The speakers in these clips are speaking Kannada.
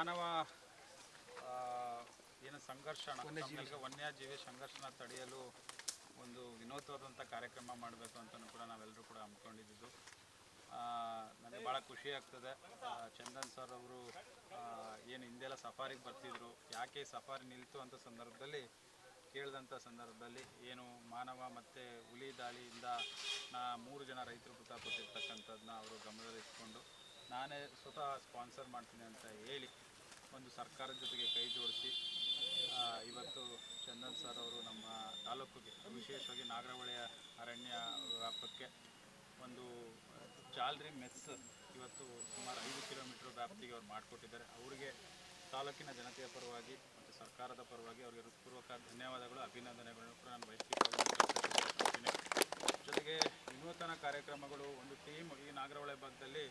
ಮಾನವ ಏನು ನಮ್ಮೆಲ್ರಿಗೂ ವನ್ಯಜೀವಿ ಸಂಘರ್ಷಣ ತಡೆಯಲು ಒಂದು ವಿನೂತವಾದಂಥ ಕಾರ್ಯಕ್ರಮ ಮಾಡಬೇಕು ಅಂತಲೂ ಕೂಡ ನಾವೆಲ್ಲರೂ ಕೂಡ ಹಮ್ಮಿಕೊಂಡಿದ್ದು. ನನಗೆ ಭಾಳ ಖುಷಿ ಆಗ್ತದೆ. ಚಂದನ್ ಸರ್ ಅವರು ಏನು ಹಿಂದೆಲ್ಲ ಸಫಾರಿಗೆ ಬರ್ತಿದ್ರು. ಯಾಕೆ ಸಫಾರಿ ನಿಲ್ತು ಅಂತ ಸಂದರ್ಭದಲ್ಲಿ, ಕೇಳಿದಂಥ ಸಂದರ್ಭದಲ್ಲಿ ಏನು ಮಾನವ ಮತ್ತು ಹುಲಿ ದಾಳಿಯಿಂದ ನಾ ಮೂರು ಜನ ರೈತರು ಮೃತಪಟ್ಟಿರ್ತಕ್ಕಂಥದ್ದನ್ನ ಅವರು ಗಮನದಲ್ಲಿಟ್ಕೊಂಡು ನಾನೇ ಸ್ವತಃ ಸ್ಪಾನ್ಸರ್ ಮಾಡ್ತೀನಿ ಅಂತ ಹೇಳಿ ಒಂದು ಸರ್ಕಾರದ ಜೊತೆಗೆ ಕೈ ಜೋಡಿಸಿ ಇವತ್ತು ಚಂದನ್ ಸರ್ ಅವರು ನಮ್ಮ ತಾಲೂಕಿಗೆ, ವಿಶೇಷವಾಗಿ ನಾಗರಹೊಳೆಯ ಅರಣ್ಯ ವ್ಯಾಪಕ್ಕೆ ಒಂದು ಜಾಲ್ರಿ ಮೆಸ್ ಇವತ್ತು ಸುಮಾರು ಐದು ಕಿಲೋಮೀಟರ್ ವ್ಯಾಪ್ತಿಗೆ ಅವ್ರು ಮಾಡಿಕೊಟ್ಟಿದ್ದಾರೆ ಅವರಿಗೆ ತಾಲೂಕಿನ ಜನತೆಯ ಪರವಾಗಿ ಮತ್ತು ಸರ್ಕಾರದ ಪರವಾಗಿ ಅವರಿಗೆ ಹೃತ್ಪೂರ್ವಕ ಧನ್ಯವಾದಗಳು, ಅಭಿನಂದನೆಗಳನ್ನು ಕೂಡ ನಾನು ವೈಯಕ್ತಿಕವಾಗಿ. ಜೊತೆಗೆ ವಿನೂತನ ಕಾರ್ಯಕ್ರಮಗಳು, ಒಂದು ಟೀಮ್ ಈ ನಾಗರಹೊಳೆ ಭಾಗದಲ್ಲಿ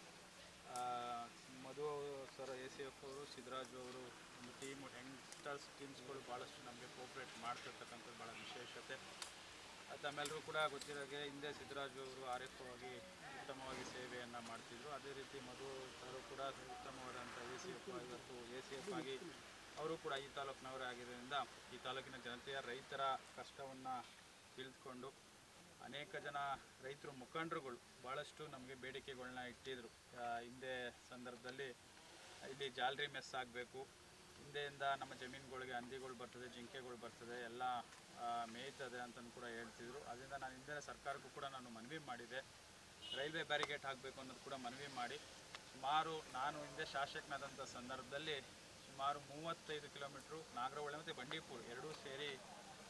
Madhu sir, A C F ಅವರು ಸಿದ್ದರಾಜು ಅವರು, ಒಂದು ಟೀಮ್ ಯಂಗ್ಸ್ಟರ್ಸ್ ಟೀಮ್ಸ್ಗಳು ಭಾಳಷ್ಟು ನಮಗೆ ಕೋಪ್ರೇಟ್ ಮಾಡ್ತಿರ್ತಕ್ಕಂಥದ್ದು ಭಾಳ ವಿಶೇಷತೆ. ಅದು ನಮ್ಮೆಲ್ಲರೂ ಕೂಡ ಗೊತ್ತಿರೋಗೆ ಹಿಂದೆ ಸಿದ್ದರಾಜು ಅವರು ಆರೋಗ್ಯವಾಗಿ ಉತ್ತಮವಾಗಿ ಸೇವೆಯನ್ನು ಮಾಡ್ತಿದ್ರು. ಅದೇ ರೀತಿ ಮಧು ಸರು ಕೂಡ ಉತ್ತಮವಾದಂಥ ಎ ಸಿ ಎಫ್ ಇವತ್ತು ಎ ಸಿ ಎಫ್ ಆಗಿ ಅವರು ಕೂಡ ಈ ತಾಲೂಕಿನವರೇ ಆಗಿರೋದ್ರಿಂದ ಈ ತಾಲೂಕಿನ ಜನತೆಯ ರೈತರ ಕಷ್ಟವನ್ನು ತಿಳಿದುಕೊಂಡು ಅನೇಕ ಜನ ರೈತರು ಮುಖಂಡರುಗಳು ಭಾಳಷ್ಟು ನಮಗೆ ಬೇಡಿಕೆಗಳನ್ನ ಇಟ್ಟಿದ್ರು. ಹಿಂದೆ ಸಂದರ್ಭದಲ್ಲಿ ಇಲ್ಲಿ ಜಾಲರಿ ಮೆಸ್ ಆಗಬೇಕು, ಹಿಂದೆಯಿಂದ ನಮ್ಮ ಜಮೀನುಗಳಿಗೆ ಹಂದಿಗಳು ಬರ್ತದೆ, ಜಿಂಕೆಗಳು ಬರ್ತದೆ, ಎಲ್ಲ ಮೇಯ್ತದೆ ಅಂತಲೂ ಕೂಡ ಹೇಳ್ತಿದ್ರು. ಅದರಿಂದ ನಾನು ಹಿಂದೆ ಸರ್ಕಾರಕ್ಕೂ ಕೂಡ ನಾನು ಮನವಿ ಮಾಡಿದೆ. ರೈಲ್ವೆ ಬ್ಯಾರಿಗೇಟ್ ಹಾಕಬೇಕು ಅನ್ನೋದು ಕೂಡ ಮನವಿ ಮಾಡಿ. ಸುಮಾರು ನಾನು ಹಿಂದೆ ಶಾಸಕನಾದಂಥ ಸಂದರ್ಭದಲ್ಲಿ ಸುಮಾರು ಮೂವತ್ತೈದು ಕಿಲೋಮೀಟ್ರು ನಾಗರಹೊಳೆ ಮತ್ತು ಬಂಡೀಪುರ ಎರಡೂ ಸೇರಿ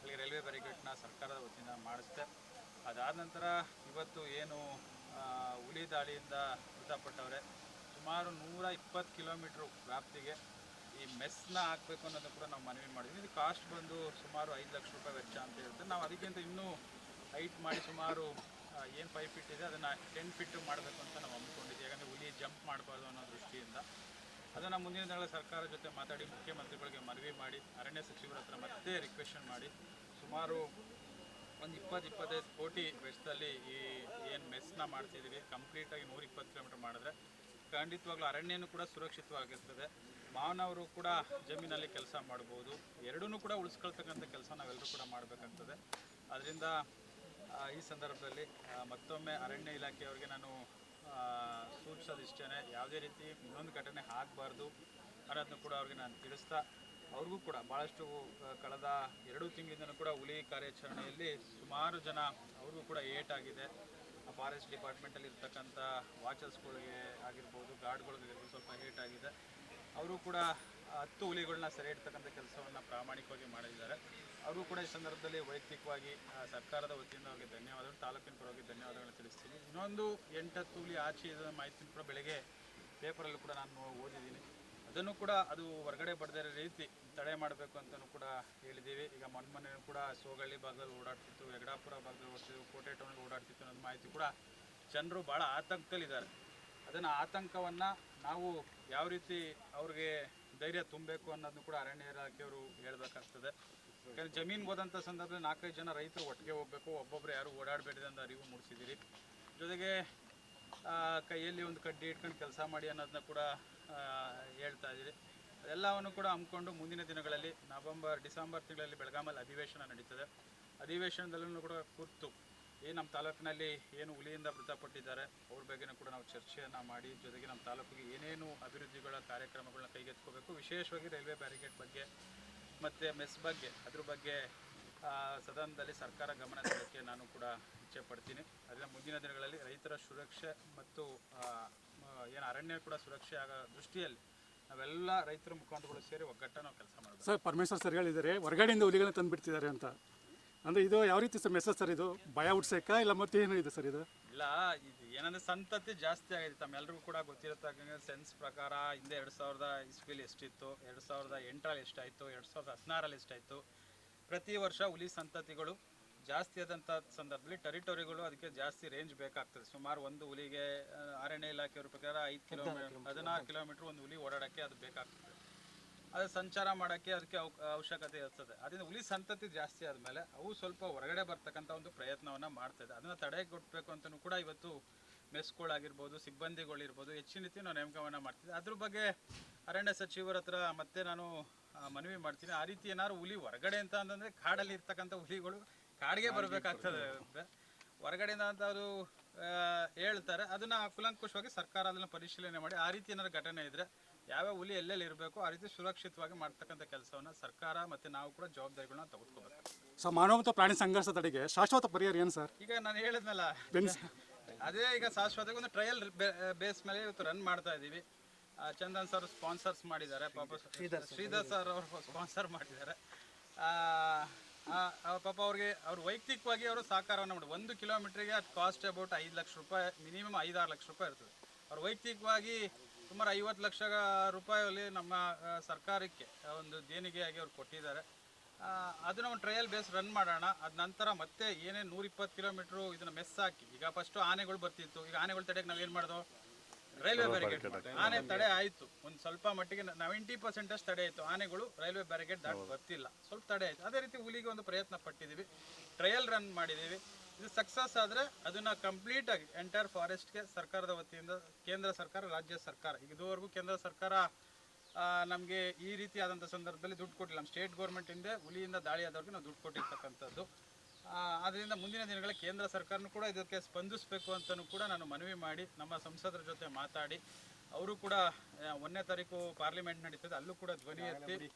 ಅಲ್ಲಿ ರೈಲ್ವೆ ಬ್ಯಾರಿಗೇಟ್ನ ಸರ್ಕಾರದ ವತಿಯಿಂದ ಮಾಡಿಸ್ದೆ. ಅದಾದ ನಂತರ ಇವತ್ತು ಏನು ಹುಲಿ ದಾಳಿಯಿಂದ ಮೃತಪಟ್ಟವ್ರೆ. ಸುಮಾರು ನೂರ ಇಪ್ಪತ್ತು ಕಿಲೋಮೀಟ್ರ್ ವ್ಯಾಪ್ತಿಗೆ ಈ ಮೆಸ್ನ ಹಾಕಬೇಕು ಅನ್ನೋದು ಕೂಡ ನಾವು ಮನವಿ ಮಾಡಿದ್ವಿ. ಇದು ಕಾಸ್ಟ್ ಬಂದು ಸುಮಾರು ಐದು ಲಕ್ಷ ರೂಪಾಯಿ ವೆಚ್ಚ ಅಂತ ಇರುತ್ತೆ ನಾವು ಅದಕ್ಕಿಂತ ಇನ್ನೂ ಹೈಟ್ ಮಾಡಿ ಸುಮಾರು ಏನು ಫೈವ್ ಫೀಟ್ ಇದೆ, ಅದನ್ನು ಟೆನ್ ಫಿಟ್ ಮಾಡಬೇಕು ಅಂತ ನಾವು ಹಮ್ಮಿಕೊಂಡಿದ್ವಿ ಯಾಕಂದರೆ ಹುಲಿ ಜಂಪ್ ಮಾಡಬಾರ್ದು ಅನ್ನೋ ದೃಷ್ಟಿಯಿಂದ. ಅದನ್ನು ಮುಂದಿನ ದಿನಗಳ ಸರ್ಕಾರ ಜೊತೆ ಮಾತಾಡಿ ಮುಖ್ಯಮಂತ್ರಿಗಳಿಗೆ ಮನವಿ ಮಾಡಿ, ಅರಣ್ಯ ಸಚಿವರ ಹತ್ರ ಮತ್ತೆ ರಿಕ್ವೆಷನ್ ಮಾಡಿ ಸುಮಾರು ಒಂದು ಇಪ್ಪತ್ತು ಇಪ್ಪತ್ತೈದು ಕೋಟಿ ವೆಚ್ಚದಲ್ಲಿ ಈ ಏನು ಮೆಸ್ನ ಮಾಡ್ತಿದ್ದೀವಿ ಕಂಪ್ಲೀಟಾಗಿ ನೂರ ಇಪ್ಪತ್ತು ಕಿಲೋಮೀಟರ್ ಮಾಡಿದ್ರೆ, ಖಂಡಿತವಾಗ್ಲೂ ಅರಣ್ಯನೂ ಕೂಡ ಸುರಕ್ಷಿತವಾಗಿರ್ತದೆ. ಮಾನವರು ಕೂಡ ಜಮೀನಲ್ಲಿ ಕೆಲಸ ಮಾಡ್ಬೋದು ಎರಡೂ ಕೂಡ ಉಳಿಸ್ಕೊಳ್ತಕ್ಕಂಥ ಕೆಲಸ ನಾವೆಲ್ಲರೂ ಕೂಡ ಮಾಡಬೇಕಾಗ್ತದೆ. ಅದರಿಂದ ಈ ಸಂದರ್ಭದಲ್ಲಿ ಮತ್ತೊಮ್ಮೆ ಅರಣ್ಯ ಇಲಾಖೆಯವರಿಗೆ ನಾನು ಸೂಚಿಸೋದು ಇಷ್ಟೇ ಯಾವುದೇ ರೀತಿ ಇನ್ನೊಂದು ಘಟನೆ ಆಗಬಾರ್ದು ಅನ್ನೋದನ್ನು ಕೂಡ ಅವ್ರಿಗೆ ನಾನು ತಿಳಿಸ್ತಾ ಅವ್ರಿಗೂ ಕೂಡ ಭಾಳಷ್ಟು ಕಳೆದ ಎರಡು ತಿಂಗಳಿಂದನೂ ಕೂಡ ಹುಲಿ ಕಾರ್ಯಾಚರಣೆಯಲ್ಲಿ ಸುಮಾರು ಜನ ಅವ್ರಿಗೂ ಕೂಡ ಏಟಾಗಿದೆ ಫಾರೆಸ್ಟ್ ಡಿಪಾರ್ಟ್ಮೆಂಟಲ್ಲಿ ಇರ್ತಕ್ಕಂಥ ವಾಚರ್ಸ್ಗಳಿಗೆ ಆಗಿರ್ಬೋದು ಗಾರ್ಡ್ಗಳಿಗೆ ಸ್ವಲ್ಪ ಏಟಾಗಿದೆ ಅವರು ಕೂಡ ಹತ್ತು ಹುಲಿಗಳನ್ನ ಸೆರೆ ಇಡ್ತಕ್ಕಂಥ ಕೆಲಸವನ್ನು ಪ್ರಾಮಾಣಿಕವಾಗಿ ಮಾಡಿದ್ದಾರೆ. ಅವರು ಕೂಡ ಈ ಸಂದರ್ಭದಲ್ಲಿ ವೈಯಕ್ತಿಕವಾಗಿ ಸರ್ಕಾರದ ವತಿಯಿಂದ ಅವರಿಗೆ ಧನ್ಯವಾದಗಳು, ತಾಲೂಕಿನ ಪರವಾಗಿ ಧನ್ಯವಾದಗಳನ್ನು ತಿಳಿಸ್ತೀನಿ. ಇನ್ನೊಂದು ಎಂಟತ್ತು ಹುಲಿ ಆಚೆ ಇರೋ ಮಾಹಿತಿ ಕೂಡ ಬೆಳಗ್ಗೆ ಪೇಪರಲ್ಲೂ ಕೂಡ ನಾನು ಓದಿದ್ದೀನಿ. ಅದನ್ನು ಕೂಡ ಅದು ಹೊರಗಡೆ ಬಡದಿರೋ ರೀತಿ ತಡೆ ಮಾಡಬೇಕು ಅಂತಲೂ ಕೂಡ ಹೇಳಿದ್ದೀವಿ. ಈಗ ಮೊನ್ನೆ ಕೂಡ ಸೋಗಳ್ಳಿ ಭಾಗದಲ್ಲಿ ಓಡಾಡ್ತಿತ್ತು ಯಗಡಾಪುರ ಭಾಗದಲ್ಲಿ ಓಡ್ತಿತ್ತು ಕೋಟೆ ಟೌನಲ್ಲಿ ಓಡಾಡ್ತಿತ್ತು ಅನ್ನೋದು ಮಾಹಿತಿ ಕೂಡ ಜನರು ಭಾಳ ಆತಂಕದಲ್ಲಿದ್ದಾರೆ. ಅದನ್ನು ಆತಂಕವನ್ನು ನಾವು ಯಾವ ರೀತಿ ಅವ್ರಿಗೆ ಧೈರ್ಯ ತುಂಬಬೇಕು ಅನ್ನೋದನ್ನು ಕೂಡ ಅರಣ್ಯ ಇಲಾಖೆಯವರು ಹೇಳ್ಬೇಕಾಗ್ತದೆ. ಯಾಕಂದ್ರೆ ಜಮೀನ್ ಹೋದಂಥ ಸಂದರ್ಭದಲ್ಲಿ ನಾಲ್ಕೈದು ಜನ ರೈತರು ಒಟ್ಟಿಗೆ ಹೋಗ್ಬೇಕು ಒಬ್ಬೊಬ್ಬರು ಯಾರು ಓಡಾಡಬೇಡಿದೆ ಅಂತ ಅರಿವು ಮೂಡಿಸಿದ್ದೀರಿ. ಜೊತೆಗೆ ಕೈಯಲ್ಲಿ ಒಂದು ಕಡ್ಡಿ ಇಟ್ಕೊಂಡು ಕೆಲಸ ಮಾಡಿ ಅನ್ನೋದನ್ನ ಕೂಡ ಹೇಳ್ತಾ ಇದ್ದೀರಿ. ಎಲ್ಲವನ್ನು ಕೂಡ ಹಮ್ಮಿಕೊಂಡು ಮುಂದಿನ ದಿನಗಳಲ್ಲಿ ನವೆಂಬರ್, ಡಿಸೆಂಬರ್ ತಿಂಗಳಲ್ಲಿ ಬೆಳಗಾಮಲ್ಲಿ ಅಧಿವೇಶನ ನಡೀತದೆ. ಅಧಿವೇಶನದಲ್ಲೂ ಕೂಡ ಕುರ್ತು ಏನು ನಮ್ಮ ತಾಲೂಕಿನಲ್ಲಿ ಏನು ಹುಲಿಯಿಂದ ಮೃತಪಟ್ಟಿದ್ದಾರೆ, ಅವ್ರ ಬಗ್ಗೆನೂ ಕೂಡ ನಾವು ಚರ್ಚೆಯನ್ನು ಮಾಡಿ, ಜೊತೆಗೆ ನಮ್ಮ ತಾಲೂಕಿಗೆ ಏನೇನು ಅಭಿವೃದ್ಧಿಗಳ ಕಾರ್ಯಕ್ರಮಗಳನ್ನ ಕೈಗೆತ್ಕೋಬೇಕು ವಿಶೇಷವಾಗಿ ರೈಲ್ವೆ ಬ್ಯಾರಿಗೇಡ್ ಬಗ್ಗೆ ಮತ್ತು ಮೆಸ್ ಬಗ್ಗೆ, ಅದ್ರ ಬಗ್ಗೆ ಸದನದಲ್ಲಿ ಸರ್ಕಾರ ಗಮನ ಸೆಳೆಯೋಕ್ಕೆ ನಾನು ಕೂಡ ಇಚ್ಛೆ ಪಡ್ತೀನಿ. ಅದರಿಂದ ಮುಂದಿನ ದಿನಗಳಲ್ಲಿ ರೈತರ ಸುರಕ್ಷೆ ಮತ್ತು ಏನು ಅರಣ್ಯ ಕೂಡ ಸುರಕ್ಷೆ ಆಗೋ ದೃಷ್ಟಿಯಲ್ಲಿ ನಾವೆಲ್ಲ ರೈತರ ಮುಖಂಡಗಳು ಸೇರಿ ಒಗ್ಗಟ್ಟ ನಾವು ಕೆಲಸ ಮಾಡಬೇಕು ಸರ್ ಪರಮೇಶ್ವರ್ ಸರ್ ಹೇಳಿದ್ದಾರೆ ಹೊರಗಡೆಯಿಂದ ಹುಲಿಗಳನ್ನ ತಂದುಬಿಡ್ತಿದ್ದಾರೆ ಅಂತ. ಅಂದರೆ ಇದು ಯಾವ ರೀತಿ ಸರ್ ಮೆಸೇಜ್ ಸರ್ ಇದು? ಭಯ ಹುಡ್ಸಕ್ಕ ಇಲ್ಲ ಮತ್ತೆ ಏನು ಇದೆ ಸರ್ ಇದು? ಇಲ್ಲ ಇದು ಏನಂದ್ರೆ ಸಂತತಿ ಜಾಸ್ತಿ ಆಗಿದೆ. ತಮ್ಮೆಲ್ಲರಿಗೂ ಕೂಡ ಗೊತ್ತಿರತಕ್ಕಂಗೆ ಸೆನ್ಸ್ ಪ್ರಕಾರ ಹಿಂದೆ ಎರಡು ಸಾವಿರದ ಇಸ್ವಿಲಿ ಎಷ್ಟಿತ್ತು ಎರಡು ಸಾವಿರದ ಎಂಟರಲ್ಲಿ ಎಷ್ಟಾಯಿತು ಎರಡು ಸಾವಿರದ ಹದಿನಾರಲ್ಲಿ ಎಷ್ಟಾಯಿತು. ಪ್ರತಿ ವರ್ಷ ಹುಲಿ ಸಂತತಿಗಳು ಜಾಸ್ತಿ ಆದಂಥ ಸಂದರ್ಭದಲ್ಲಿ ಟೆರಿಟರಿಗಳು ಅದಕ್ಕೆ ಜಾಸ್ತಿ ರೇಂಜ್ ಬೇಕಾಗ್ತದೆ. ಸುಮಾರು ಒಂದು ಹುಲಿಗೆ ಅರಣ್ಯ ಇಲಾಖೆಯವ್ರ ಪ್ರಕಾರ ಐದು ಕಿಲೋಮೀಟರ್. ಹದಿನಾರು ಕಿಲೋಮೀಟರ್ ಒಂದು ಹುಲಿ ಓಡಾಡೋಕ್ಕೆ ಅದು ಬೇಕಾಗ್ತದೆ. ಅದು ಸಂಚಾರ ಮಾಡೋಕ್ಕೆ ಅದಕ್ಕೆ ಅವಶ್ಯಕತೆ ಇರ್ತದೆ. ಅದರಿಂದ ಹುಲಿ ಸಂತತಿ ಜಾಸ್ತಿ ಆದಮೇಲೆ ಅವು ಸ್ವಲ್ಪ ಹೊರಗಡೆ ಬರ್ತಕ್ಕಂಥ ಒಂದು ಪ್ರಯತ್ನವನ್ನು ಮಾಡ್ತದೆ. ಅದನ್ನು ತಡೆಗಟ್ಟಬೇಕು ಅಂತಲೂ ಕೂಡ ಇವತ್ತು ಮೆಸ್ಗಳಾಗಿರ್ಬೋದು ಸಿಬ್ಬಂದಿಗಳಿರ್ಬೋದು ಹೆಚ್ಚಿನ ರೀತಿ ನಾವು ನೇಮಕವನ್ನು ಮಾಡ್ತಿದ್ದೆ. ಅದ್ರ ಬಗ್ಗೆ ಅರಣ್ಯ ಸಚಿವರ ಹತ್ರ ಮತ್ತೆ ನಾನು ಮನವಿ ಮಾಡ್ತೀನಿ. ಆ ರೀತಿ ಏನಾದ್ರು ಹುಲಿ ಹೊರಗಡೆ ಅಂತ ಅಂದ್ರೆ ಕಾಡಲ್ಲಿ ಇರ್ತಕ್ಕಂಥ ಹುಲಿಗಳು ಕಾಡಿಗೆ ಬರಬೇಕಾಗ್ತದೆ. ಹೊರಗಡೆಯಿಂದ ಅಂತ ಅವರು ಹೇಳ್ತಾರೆ. ಅದನ್ನ ಕುಲಂಕುಶವಾಗಿ ಸರ್ಕಾರ ಅದನ್ನ ಪರಿಶೀಲನೆ ಮಾಡಿ ಆ ರೀತಿ ಏನಾದ್ರು ಘಟನೆ ಇದ್ರೆ ಯಾವ್ಯಾವ ಹುಲಿ ಎಲ್ಲೆಲ್ಲಿ ಇರಬೇಕು ಆ ರೀತಿ ಸುರಕ್ಷಿತವಾಗಿ ಮಾಡ್ತಕ್ಕಂಥ ಕೆಲಸವನ್ನ ಸರ್ಕಾರ ಮತ್ತೆ ನಾವು ಕೂಡ ಜವಾಬ್ದಾರಿಗಳನ್ನ ತೆಗೆದುಕೋಬೇಕು. ಸೊ ಮಾನವ ಮತ್ತು ಪ್ರಾಣಿ ಸಂಘರ್ಷ ತಡೆಗೆ ಶಾಶ್ವತ ಪರಿಹಾರ ಏನು ಸರ್? ಈಗ ನಾನು ಹೇಳಿದ್ನಲ್ಲ. ಅದೇ ಈಗ ಶಾಶ್ವತ ಒಂದು ಟ್ರಯಲ್ ಬೇಸ್ ಮೇಲೆ ಇವತ್ತು ರನ್ ಮಾಡ್ತಾ ಇದೀವಿ. ಆ, ಚಂದನ್ ಸರ್ ಸ್ಪಾನ್ಸರ್ಸ್ ಮಾಡಿದ್ದಾರೆ ಪಾಪ ಶ್ರೀಧರ್ ಸರ್. ಅವರು ಸ್ಪಾನ್ಸರ್ ಮಾಡಿದ್ದಾರೆ. ಪಾಪ ಅವ್ರಿಗೆ ಅವ್ರು ವೈಯಕ್ತಿಕವಾಗಿ ಅವರು ಸಹಕಾರವನ್ನು ಮಾಡಿ ಒಂದು ಕಿಲೋಮೀಟ್ರಿಗೆ ಅದು ಕಾಸ್ಟ್ ಅಬೌಟ್ ಐದು ಲಕ್ಷ ರೂಪಾಯಿ ಮಿನಿಮಮ್ ಐದಾರು ಲಕ್ಷ ರೂಪಾಯಿ ಇರ್ತದೆ. ಅವ್ರು ವೈಯಕ್ತಿಕವಾಗಿ ಸುಮಾರು ಐವತ್ತು ಲಕ್ಷ ರೂಪಾಯಲ್ಲಿ ನಮ್ಮ ಸರ್ಕಾರಕ್ಕೆ ಒಂದು ದೇಣಿಗೆಯಾಗಿ ಅವ್ರು ಕೊಟ್ಟಿದ್ದಾರೆ. ಅದನ್ನ ಒಂದು ಟ್ರಯಲ್ ಬೇಸ್ ರನ್ ಮಾಡೋಣ. ಅದ ನಂತರ ಮತ್ತೆ ಏನೇ ನೂರಿಪ್ಪತ್ತು ಕಿಲೋಮೀಟ್ರು ಇದನ್ನ ಮೆಸ್ ಹಾಕಿ ಈಗ ಫಸ್ಟ್ ಆನೆಗಳು ಬರ್ತಿತ್ತು. ಈಗ ಆನೆಗಳು ತಡೆಯೋಕೆ ನಾವು ಏನು ಮಾಡ್ದೋ? ರೈಲ್ವೆ ಬ್ಯಾರಿಕೇಡ್ ಆನೆ ತಡೆ ಆಯ್ತು. ಒಂದು ಸ್ವಲ್ಪ ಮಟ್ಟಿಗೆ ನೈಂಟಿ ಪರ್ಸೆಂಟ್ ಅಷ್ಟು ತಡೆ ಆಯ್ತು. ಆನೆಗಳು ರೈಲ್ವೆ ಬ್ಯಾರಿಕೇಡ್ ದಾಟಿ ಬರ್ತಿಲ್ಲ. ಸ್ವಲ್ಪ ತಡೆ ಆಯ್ತು. ಅದೇ ರೀತಿ ಹುಲಿಗೆ ಒಂದು ಪ್ರಯತ್ನ ಪಟ್ಟಿದ್ದೀವಿ. ಟ್ರಯಲ್ ರನ್ ಮಾಡಿದ್ದೀವಿ. ಇದು ಸಕ್ಸಸ್ ಆದರೆ ಅದನ್ನ ಕಂಪ್ಲೀಟ್ ಆಗಿ ಎಂಟೈರ್ ಫಾರೆಸ್ಟ್ಗೆ ಸರ್ಕಾರದ ವತಿಯಿಂದ ಕೇಂದ್ರ ಸರ್ಕಾರ ರಾಜ್ಯ ಸರ್ಕಾರ. ಇದುವರೆಗೂ ಕೇಂದ್ರ ಸರ್ಕಾರ ನಮಗೆ ಈ ರೀತಿಯಾದಂಥ ಸಂದರ್ಭದಲ್ಲಿ ದುಡ್ಡು ಕೊಟ್ಟಿಲ್ಲ. ನಮ್ಮ ಸ್ಟೇಟ್ ಗೌರ್ಮೆಂಟಿಂದ ಹುಲಿಯಿಂದ ದಾಳಿ ಆದವ್ರಿಗೆ ನಾವು ದುಡ್ಡು ಕೊಟ್ಟಿರ್ತಕ್ಕಂಥದ್ದು. ಅದರಿಂದ ಮುಂದಿನ ದಿನಗಳ ಕೇಂದ್ರ ಸರ್ಕಾರನೂ ಕೂಡ ಇದಕ್ಕೆ ಸ್ಪಂದಿಸಬೇಕು ಅಂತಲೂ ಕೂಡ ನಾನು ಮನವಿ ಮಾಡಿ ನಮ್ಮ ಸಂಸದರ ಜೊತೆ ಮಾತಾಡಿ ಅವರು ಕೂಡ ಒಂದನೇ ತಾರೀಕು ಪಾರ್ಲಿಮೆಂಟ್ ನಡೀತದೆ ಅಲ್ಲೂ ಕೂಡ ಧ್ವನಿ ಎತ್ತಿ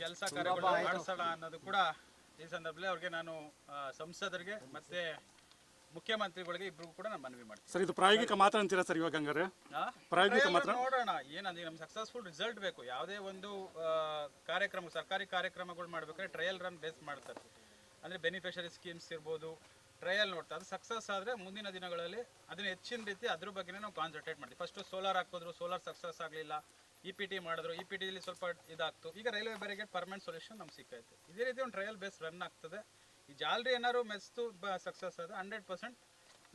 ಕೆಲಸ ಕಾರ್ಯಗಳು ಮಾಡಿಸೋಣ ಅನ್ನೋದು ಕೂಡ ಈ ಸಂದರ್ಭದಲ್ಲಿ ಅವ್ರಿಗೆ ನಾನು ಸಂಸದರಿಗೆ ಮತ್ತೆ ಮುಖ್ಯಮಂತ್ರಿಗಳಿಗೆ ಇಬ್ಬರಿಗೂ ಕೂಡ ನಾನು ಮನವಿ ಮಾಡ್ತೀನಿ. ಸರ್ ಇದು ಪ್ರಾಯೋಗಿಕ ಮಾತ್ರ ಅಂತೀರಾ ಸರ್ ಇವಾಗ ಹಂಗಾರೆ? ಪ್ರಾಯೋಗಿಕ ಮಾತ್ರ? ನೋಡೋಣ ಏನಂದ್ರೆ ನಮ್ಗೆ ಸಕ್ಸಸ್ಫುಲ್ ರಿಸಲ್ಟ್ ಬೇಕು ಯಾವುದೇ ಒಂದು ಕಾರ್ಯಕ್ರಮ ಸರ್ಕಾರಿ ಕಾರ್ಯಕ್ರಮಗಳು ಮಾಡ್ಬೇಕಾದ್ರೆ ಟ್ರಯಲ್ ರನ್ ಬೇಸ್ ಮಾಡ್ತಾರೆ. ಅಂದ್ರೆ ಬೆನಿಫಿಷರಿ ಸ್ಕೀಮ್ಸ್ ಇರ್ಬೋದು ಟ್ರಯಲ್ ನೋಡ್ತಾ ಅದು ಸಕ್ಸಸ್ ಆದರೆ ಮುಂದಿನ ದಿನಗಳಲ್ಲಿ ಅದನ್ನ ಹೆಚ್ಚಿನ ರೀತಿ ಅದ್ರ ಬಗ್ಗೆನೇ ನಾವು ಕಾನ್ಸಂಟ್ರೇಟ್ ಮಾಡ್ತೀವಿ. ಫಸ್ಟ್ ಸೋಲಾರ್ ಹಾಕಿದ್ರು ಸೋಲಾರ್ ಸಕ್ಸಸ್ ಆಗಲಿಲ್ಲ ಇ ಪಿ ಟಿ ಮಾಡಿದ್ರು ಇ ಪಿ ಟಿಲಿ ಸ್ವಲ್ಪ ಇದಾಗ್ತು. ಈಗ ರೈಲ್ವೆ ಬ್ಯಾರಿಗೇಡ್ ಪರ್ಮನೆಂಟ್ ಸೊಲ್ಯೂಷನ್ ನಮ್ಗೆ ಸಿಕ್ಕೈತೆ ಇದೇ ರೀತಿ ಒಂದು ಟ್ರಯಲ್ ಬೇಸ್ ರನ್ ಆಗ್ತದೆ. ಈ ಜಾಲ್ರಿ ಏನಾದ್ರು ಮೆಸ್ತು ಸಕ್ಸಸ್ ಆದರೆ ಹಂಡ್ರೆಡ್ ಪರ್ಸೆಂಟ್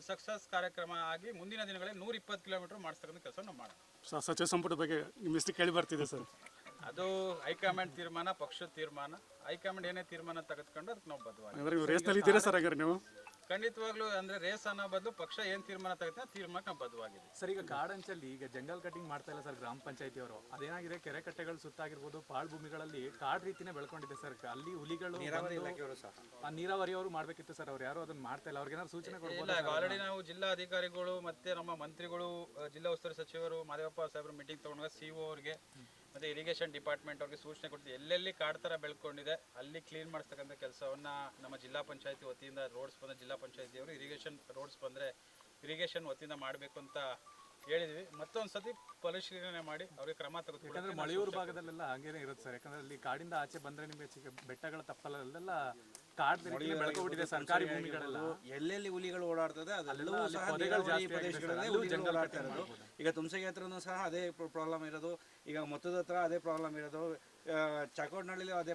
ಸಕ್ಸಸ್ ಕಾರ್ಯಕ್ರಮ ಆಗಿ ಮುಂದಿನ ದಿನಗಳಲ್ಲಿ ನೂರ ಇಪ್ಪತ್ತು ಕಿಲೋಮೀಟರ್ ಮಾಡಿಸ್ತಕ್ಕಂಥ ಕೆಲಸ ನಾವು ಮಾಡೋಣ. ಸಚಿವ ಸಂಪುಟ ಬಗ್ಗೆ ನಿಮ್ಮ ಕೇಳಿ ಬರ್ತಿದೆ ಸರ್. ಅದು ಹೈಕಮಾಂಡ್ ತೀರ್ಮಾನ ಪಕ್ಷದ ತೀರ್ಮಾನ. ಹೈಕಮಾಂಡ್ ಏನೇ ತೀರ್ಮಾನ ತೆಗೆದುಕೊಂಡು ಅದಕ್ಕೆ ನಾವು ಬದ್ಧವಾಗಿ ರೇಸ್ನಲ್ಲಿ ಇದ್ದೀರಾ ಸರ್ ನೀವು? ಖಂಡಿತವಾಗ್ಲೂ ಅಂದ್ರೆ ರೇಸ್ ಅನ್ನೋ ಬದಲು ಪಕ್ಷ ಏನ್ ತೀರ್ಮಾನ ತೆಗೆದ ತೀರ್ಮಾನಕ್ಕೆ ನಾವು ಬದ್ಧವಾಗಿದ್ದೀವಿ. ಸರ್ ಈಗ ಕಾಡಂಚಲ್ಲಿ ಈಗ ಜಂಗಲ್ ಕಟಿಂಗ್ ಮಾಡ್ತಾ ಇಲ್ಲ ಸರ್ ಗ್ರಾಮ ಪಂಚಾಯತಿ ಅವರು ಅದೇನಾಗಿದೆ? ಕೆರೆ ಕಟ್ಟೆಗಳು ಸುತ್ತಾಗಿರ್ಬೋದು ಪಾಳ್ ಭೂಮಿಗಳಲ್ಲಿ ಕಾಡ್ ರೀತಿನೇ ಬೆಳ್ಕೊಂಡಿದೆ ಸರ್. ಅಲ್ಲಿ ಹುಲಿಗಳು ಆ ನೀರಾವರಿ ಅವರು ಮಾಡ್ಬೇಕಿತ್ತು ಸರ್. ಅವ್ರು ಯಾರು ಅದನ್ನ ಮಾಡ್ತಾ ಇಲ್ಲ. ಅವ್ರಿಗೆ ಏನಾದ್ರು ಸೂಚನೆ ಕೊಡ್ಬೋದು ಆಲ್ರೆಡಿ ನಾವು ಜಿಲ್ಲಾ ಅಧಿಕಾರಿಗಳು ಮತ್ತೆ ನಮ್ಮ ಮಂತ್ರಿಗಳು ಜಿಲ್ಲಾ ಉಸ್ತುವಾರಿ ಸಚಿವರು ಮಾದೇವಪ್ಪ ಸಾಹೇಬ್ರ ಮೀಟಿಂಗ್ ತಗೊಂಡಾಗ ಸಿಒ ಅವ್ರಿಗೆ ಮತ್ತೆ ಇರಿಗೇಷನ್ ಡಿಪಾರ್ಟ್ಮೆಂಟ್ ಅವ್ರಿಗೆ ಸೂಚನೆ ಕೊಡ್ತೀವಿ ಎಲ್ಲೆಲ್ಲಿ ಕಾಡ್ ಥರ ಬೆಳ್ಕೊಂಡಿದೆ ಅಲ್ಲಿ ಕ್ಲೀನ್ ಮಾಡಿಸ್ತಕ್ಕಂಥ ಕೆಲಸವನ್ನ ನಮ್ಮ ಜಿಲ್ಲಾ ಪಂಚಾಯತಿ ವತಿಯಿಂದ ರೋಡ್ಸ್ ಬಂದ ಜಿಲ್ಲಾ ಪಂಚಾಯತಿಯವರು ಇರಿಗೇಷನ್ ರೋಡ್ಸ್ ಬಂದ್ರೆ ಇರಿಗೇಷನ್ ವತಿಯಿಂದ ಮಾಡಬೇಕು ಅಂತ ಹೇಳಿದ್ವಿ. ಮತ್ತೊಂದು ಸತಿ ಪರಿಶೀಲನೆ ಮಾಡಿ ಅವ್ರಿಗೆ ಕ್ರಮ ಯಾಕಂದ್ರೆ ತೆಗೆದುಕೊಂಡು ಮಳೆಯೂರು ಭಾಗದಲ್ಲೆಲ್ಲ ಹಂಗೇನೆ ಇರುತ್ತೆ ಸರ್. ಯಾಕಂದ್ರೆ ಅಲ್ಲಿ ಕಾಡಿಂದ ಆಚೆ ಬಂದ್ರೆ ನಿಮಗೆ ಬೆಟ್ಟಗಳ ತಪ್ಪಲಲ್ಲೆಲ್ಲ ಬೆಳ್ಕೊಬಿಟ್ಟಿದೆ ಸರ್ಕಾರಿ ಭೂಮಿಗಳೆಲ್ಲ. ಎಲ್ಲೆಲ್ಲಿ ಹುಲಿಗಳು ಓಡಾಡ್ತದೆ ಅದೆಲ್ಲವೂ ಸಹ ನೀರಾವರಿ. ಪ್ರದೇಶಗಳಲ್ಲೇ ಹುಲಿಗಳು ಜಂಗಲ್ ಓಡಾಡ್ತಾ ಇರೋದು. ಈಗ ತುಮಸಗಿ ಹತ್ರನೂ ಸಹ ಅದೇ ಪ್ರಾಬ್ಲಮ್ ಇರೋದು. ಈಗ ಮೊತ್ತದ ಹತ್ರ ಅದೇ ಪ್ರಾಬ್ಲಮ್ ಇರೋದು. ಚಾಕೋಡ್ನಳ್ಳಿಲೂ ಅದೇ